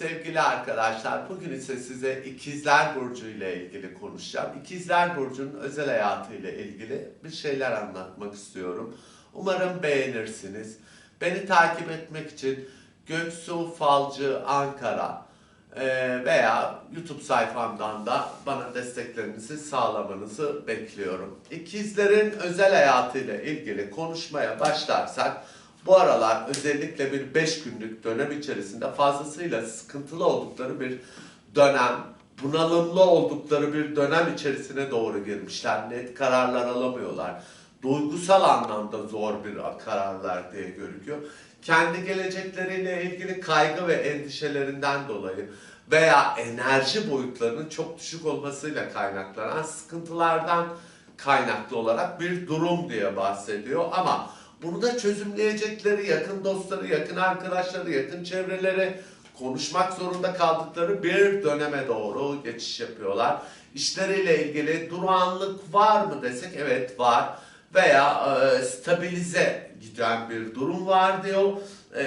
sevgili arkadaşlar. Bugün ise size İkizler Burcu ile ilgili konuşacağım. İkizler Burcu'nun özel hayatı ile ilgili bir şeyler anlatmak istiyorum. Umarım beğenirsiniz. Beni takip etmek için Göksu Falcı Ankara e, veya YouTube sayfamdan da bana desteklerinizi sağlamanızı bekliyorum. İkizlerin özel hayatı ile ilgili konuşmaya başlarsak bu aralar özellikle bir 5 günlük dönem içerisinde fazlasıyla sıkıntılı oldukları bir dönem, bunalımlı oldukları bir dönem içerisine doğru girmişler. Net kararlar alamıyorlar. Duygusal anlamda zor bir kararlar diye görünüyor. Kendi gelecekleriyle ilgili kaygı ve endişelerinden dolayı veya enerji boyutlarının çok düşük olmasıyla kaynaklanan sıkıntılardan kaynaklı olarak bir durum diye bahsediyor ama bunu da çözümleyecekleri yakın dostları, yakın arkadaşları, yakın çevreleri konuşmak zorunda kaldıkları bir döneme doğru geçiş yapıyorlar. İşleriyle ilgili durağanlık var mı desek evet var veya e, stabilize giden bir durum var diyor. E,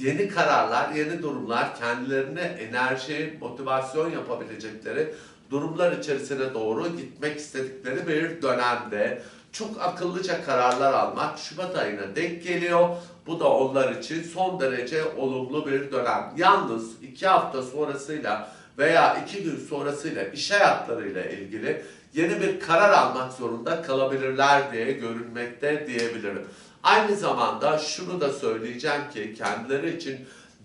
yeni kararlar, yeni durumlar kendilerine enerji, motivasyon yapabilecekleri durumlar içerisine doğru gitmek istedikleri bir dönemde çok akıllıca kararlar almak Şubat ayına denk geliyor. Bu da onlar için son derece olumlu bir dönem. Yalnız iki hafta sonrasıyla veya iki gün sonrasıyla iş hayatlarıyla ilgili yeni bir karar almak zorunda kalabilirler diye görünmekte diyebilirim. Aynı zamanda şunu da söyleyeceğim ki kendileri için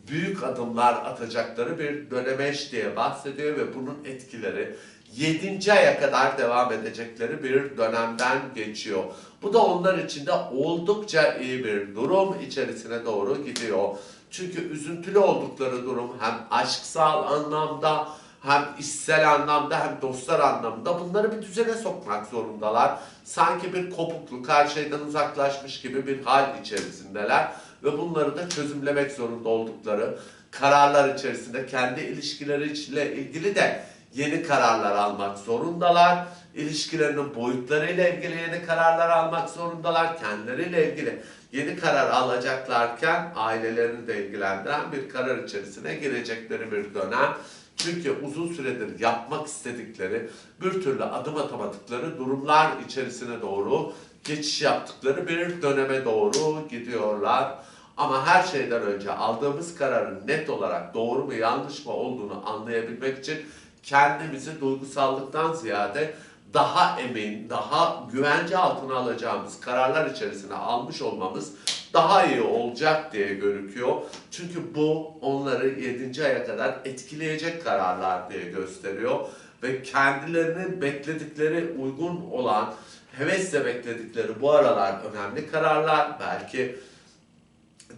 büyük adımlar atacakları bir dönemeç diye bahsediyor ve bunun etkileri 7. aya kadar devam edecekleri bir dönemden geçiyor. Bu da onlar için de oldukça iyi bir durum içerisine doğru gidiyor. Çünkü üzüntülü oldukları durum hem aşksal anlamda hem işsel anlamda hem dostlar anlamda bunları bir düzene sokmak zorundalar. Sanki bir kopukluk, her şeyden uzaklaşmış gibi bir hal içerisindeler ve bunları da çözümlemek zorunda oldukları kararlar içerisinde kendi ilişkileriyle ilgili de yeni kararlar almak zorundalar. İlişkilerinin boyutlarıyla ilgili yeni kararlar almak zorundalar. Kendileriyle ilgili yeni karar alacaklarken ailelerini de ilgilendiren bir karar içerisine girecekleri bir dönem. Çünkü uzun süredir yapmak istedikleri, bir türlü adım atamadıkları durumlar içerisine doğru geçiş yaptıkları bir döneme doğru gidiyorlar. Ama her şeyden önce aldığımız kararın net olarak doğru mu yanlış mı olduğunu anlayabilmek için kendimizi duygusallıktan ziyade daha emin, daha güvence altına alacağımız kararlar içerisine almış olmamız daha iyi olacak diye gözüküyor. Çünkü bu onları 7. aya kadar etkileyecek kararlar diye gösteriyor. Ve kendilerinin bekledikleri uygun olan, hevesle bekledikleri bu aralar önemli kararlar. Belki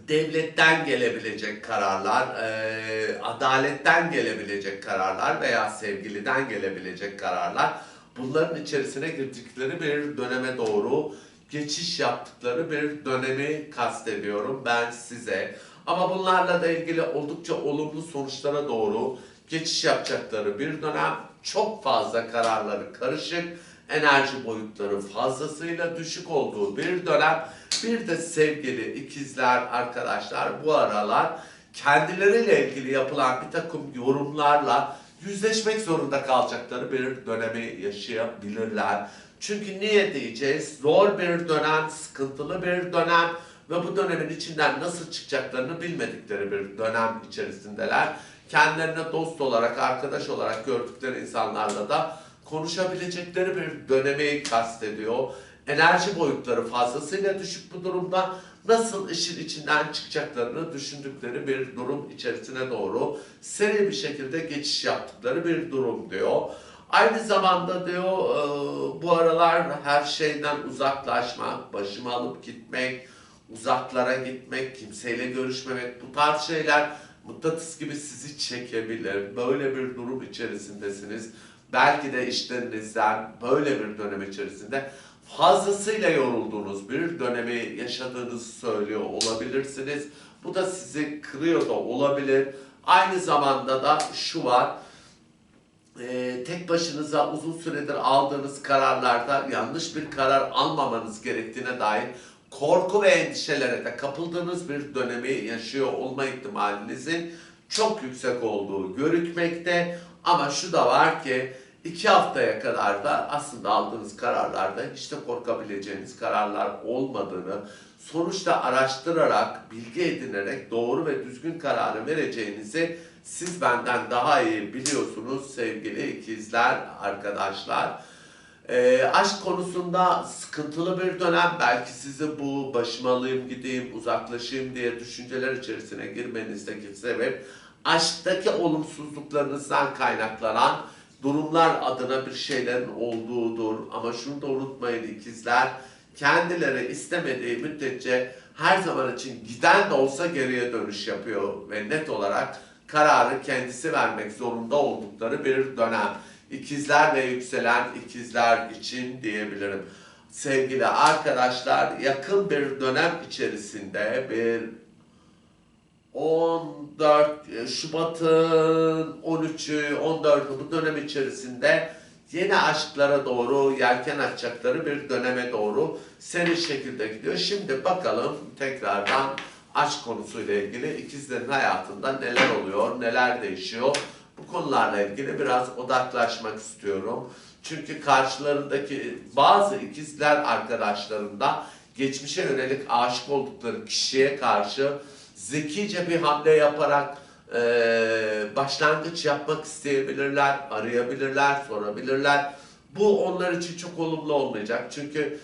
devletten gelebilecek kararlar, e, adaletten gelebilecek kararlar veya sevgiliden gelebilecek kararlar bunların içerisine girdikleri bir döneme doğru geçiş yaptıkları bir dönemi kastediyorum ben size. Ama bunlarla da ilgili oldukça olumlu sonuçlara doğru geçiş yapacakları bir dönem. Çok fazla kararları karışık, enerji boyutları fazlasıyla düşük olduğu bir dönem. Bir de sevgili ikizler arkadaşlar bu aralar kendileriyle ilgili yapılan bir takım yorumlarla yüzleşmek zorunda kalacakları bir dönemi yaşayabilirler. Çünkü niye diyeceğiz? Zor bir dönem, sıkıntılı bir dönem ve bu dönemin içinden nasıl çıkacaklarını bilmedikleri bir dönem içerisindeler. Kendilerine dost olarak, arkadaş olarak gördükleri insanlarla da konuşabilecekleri bir dönemi kastediyor. Enerji boyutları fazlasıyla düşük bu durumda nasıl işin içinden çıkacaklarını düşündükleri bir durum içerisine doğru seri bir şekilde geçiş yaptıkları bir durum diyor. Aynı zamanda diyor e, bu aralar her şeyden uzaklaşmak, başımı alıp gitmek, uzaklara gitmek, kimseyle görüşmemek bu tarz şeyler mıknatıs gibi sizi çekebilir. Böyle bir durum içerisindesiniz. Belki de işlerinizden böyle bir dönem içerisinde fazlasıyla yorulduğunuz bir dönemi yaşadığınızı söylüyor olabilirsiniz. Bu da sizi kırıyor da olabilir. Aynı zamanda da şu var. Ee, tek başınıza uzun süredir aldığınız kararlarda yanlış bir karar almamanız gerektiğine dair korku ve endişelere de kapıldığınız bir dönemi yaşıyor olma ihtimalinizin çok yüksek olduğu görükmekte. Ama şu da var ki iki haftaya kadar da aslında aldığınız kararlarda hiç de korkabileceğiniz kararlar olmadığını, sonuçta araştırarak, bilgi edinerek doğru ve düzgün kararı vereceğinizi siz benden daha iyi biliyorsunuz sevgili ikizler, arkadaşlar. Ee, aşk konusunda sıkıntılı bir dönem. Belki sizi bu başıma alayım gideyim, uzaklaşayım diye düşünceler içerisine girmenizdeki sebep aşktaki olumsuzluklarınızdan kaynaklanan durumlar adına bir şeylerin olduğudur. Ama şunu da unutmayın ikizler, kendileri istemediği müddetçe her zaman için giden de olsa geriye dönüş yapıyor ve net olarak kararı kendisi vermek zorunda oldukları bir dönem. İkizler ve yükselen ikizler için diyebilirim. Sevgili arkadaşlar yakın bir dönem içerisinde bir 14 Şubat'ın 13'ü 14'ü bu dönem içerisinde yeni aşklara doğru yelken açacakları bir döneme doğru seri şekilde gidiyor. Şimdi bakalım tekrardan aşk konusuyla ilgili ikizlerin hayatında neler oluyor, neler değişiyor. Bu konularla ilgili biraz odaklaşmak istiyorum. Çünkü karşılarındaki bazı ikizler arkadaşlarında geçmişe yönelik aşık oldukları kişiye karşı zekice bir hamle yaparak eee, başlangıç yapmak isteyebilirler, arayabilirler, sorabilirler. Bu onlar için çok olumlu olmayacak. Çünkü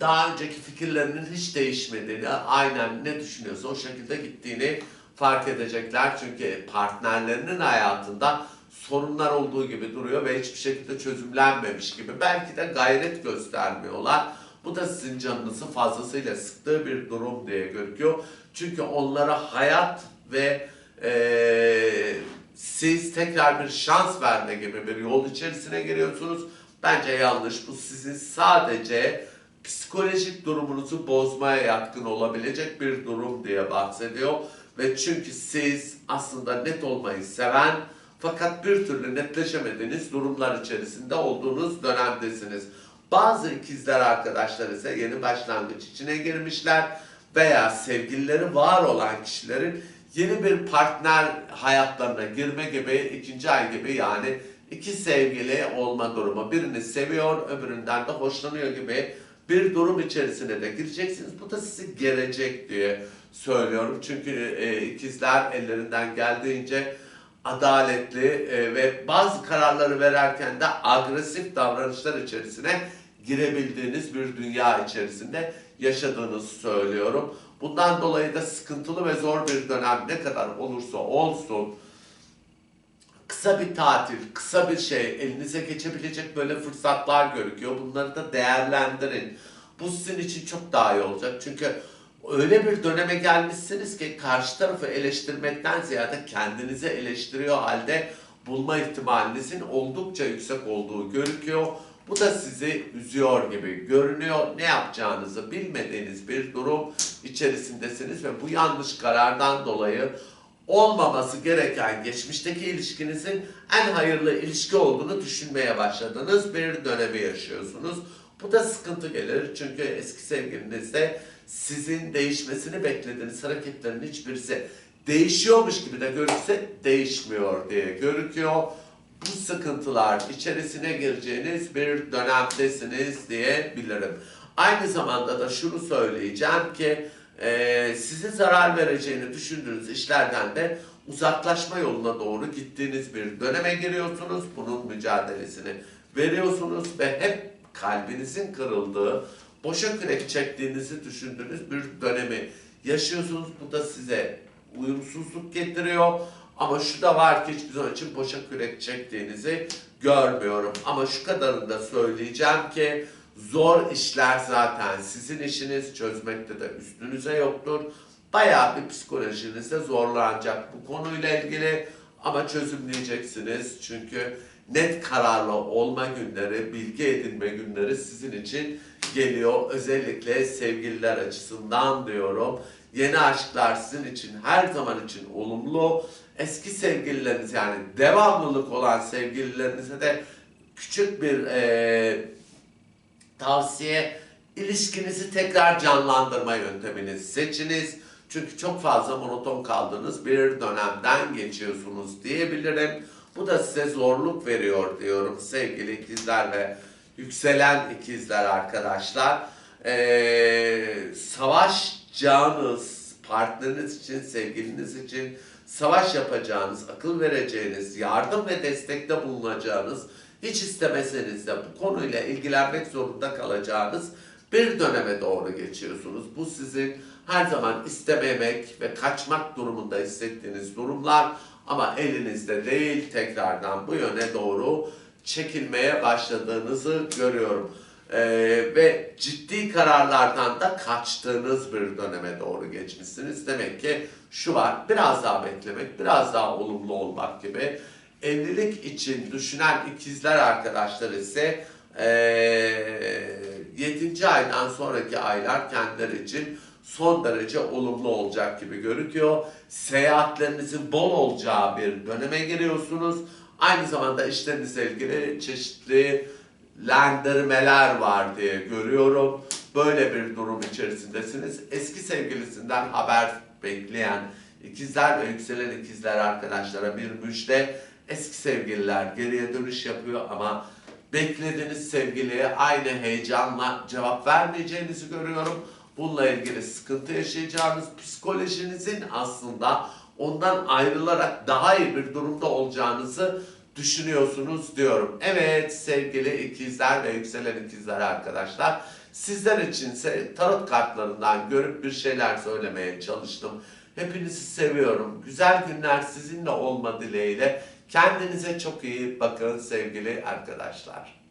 daha önceki fikirlerinin hiç değişmediğini, aynen ne düşünüyorsa o şekilde gittiğini fark edecekler. Çünkü partnerlerinin hayatında sorunlar olduğu gibi duruyor ve hiçbir şekilde çözümlenmemiş gibi. Belki de gayret göstermiyorlar. Bu da sizin canınızı fazlasıyla sıktığı bir durum diye gözüküyor. Çünkü onlara hayat ve eee, siz tekrar bir şans verme gibi bir yol içerisine giriyorsunuz. Bence yanlış. Bu sizin sadece psikolojik durumunuzu bozmaya yatkın olabilecek bir durum diye bahsediyor. Ve çünkü siz aslında net olmayı seven fakat bir türlü netleşemediğiniz durumlar içerisinde olduğunuz dönemdesiniz. Bazı ikizler arkadaşlar ise yeni başlangıç içine girmişler veya sevgilileri var olan kişilerin yeni bir partner hayatlarına girme gibi ikinci ay gibi yani iki sevgili olma durumu. Birini seviyor öbüründen de hoşlanıyor gibi bir durum içerisine de gireceksiniz. Bu da sizi gelecek diye söylüyorum. Çünkü e, ikizler ellerinden geldiğince adaletli e, ve bazı kararları vererken de agresif davranışlar içerisine girebildiğiniz bir dünya içerisinde yaşadığınızı söylüyorum. Bundan dolayı da sıkıntılı ve zor bir dönem ne kadar olursa olsun kısa bir tatil, kısa bir şey elinize geçebilecek böyle fırsatlar görüküyor. Bunları da değerlendirin. Bu sizin için çok daha iyi olacak. Çünkü öyle bir döneme gelmişsiniz ki karşı tarafı eleştirmekten ziyade kendinizi eleştiriyor halde bulma ihtimalinizin oldukça yüksek olduğu görüküyor. Bu da sizi üzüyor gibi görünüyor. Ne yapacağınızı bilmediğiniz bir durum içerisindesiniz ve bu yanlış karardan dolayı olmaması gereken geçmişteki ilişkinizin en hayırlı ilişki olduğunu düşünmeye başladığınız bir dönemi yaşıyorsunuz. Bu da sıkıntı gelir çünkü eski sevgilinizde sizin değişmesini beklediğiniz hareketlerin hiçbirisi değişiyormuş gibi de görünse değişmiyor diye görüküyor. Bu sıkıntılar içerisine gireceğiniz bir dönemdesiniz diyebilirim. Aynı zamanda da şunu söyleyeceğim ki e, size zarar vereceğini düşündüğünüz işlerden de uzaklaşma yoluna doğru gittiğiniz bir döneme giriyorsunuz. Bunun mücadelesini veriyorsunuz ve hep kalbinizin kırıldığı, boşa kürek çektiğinizi düşündüğünüz bir dönemi yaşıyorsunuz. Bu da size uyumsuzluk getiriyor. Ama şu da var ki hiçbir zaman için boşa kürek çektiğinizi görmüyorum. Ama şu kadarını da söyleyeceğim ki zor işler zaten sizin işiniz çözmekte de üstünüze yoktur. Bayağı bir psikolojinizde zorlanacak bu konuyla ilgili ama çözümleyeceksiniz. Çünkü net kararlı olma günleri, bilgi edinme günleri sizin için geliyor. Özellikle sevgililer açısından diyorum. Yeni aşklar sizin için her zaman için olumlu. Eski sevgilileriniz yani devamlılık olan sevgililerinize de küçük bir eee tavsiye ilişkinizi tekrar canlandırma yöntemini seçiniz. Çünkü çok fazla monoton kaldığınız bir dönemden geçiyorsunuz diyebilirim. Bu da size zorluk veriyor diyorum sevgili ikizler ve yükselen ikizler arkadaşlar. Ee, savaşacağınız partneriniz için, sevgiliniz için savaş yapacağınız, akıl vereceğiniz, yardım ve destekte bulunacağınız, hiç istemeseniz de bu konuyla ilgilenmek zorunda kalacağınız bir döneme doğru geçiyorsunuz. Bu sizin her zaman istememek ve kaçmak durumunda hissettiğiniz durumlar ama elinizde değil tekrardan bu yöne doğru çekilmeye başladığınızı görüyorum. Ee, ve ciddi kararlardan da kaçtığınız bir döneme doğru geçmişsiniz. Demek ki şu var, biraz daha beklemek, biraz daha olumlu olmak gibi. Evlilik için düşünen ikizler arkadaşlar ise ee, 7. aydan sonraki aylar kendileri için son derece olumlu olacak gibi görünüyor. Seyahatlerinizin bol olacağı bir döneme giriyorsunuz. Aynı zamanda işlerinizle ilgili çeşitli lendirmeler var diye görüyorum. Böyle bir durum içerisindesiniz. Eski sevgilisinden haber bekleyen ikizler ve yükselen ikizler arkadaşlara bir müjde. Eski sevgililer geriye dönüş yapıyor ama beklediğiniz sevgiliye aynı heyecanla cevap vermeyeceğinizi görüyorum. Bununla ilgili sıkıntı yaşayacağınız psikolojinizin aslında ondan ayrılarak daha iyi bir durumda olacağınızı düşünüyorsunuz diyorum. Evet sevgili ikizler ve yükselen ikizler arkadaşlar. Sizler içinse tarot kartlarından görüp bir şeyler söylemeye çalıştım. Hepinizi seviyorum. Güzel günler sizinle olma dileğiyle. Kendinize çok iyi bakın sevgili arkadaşlar.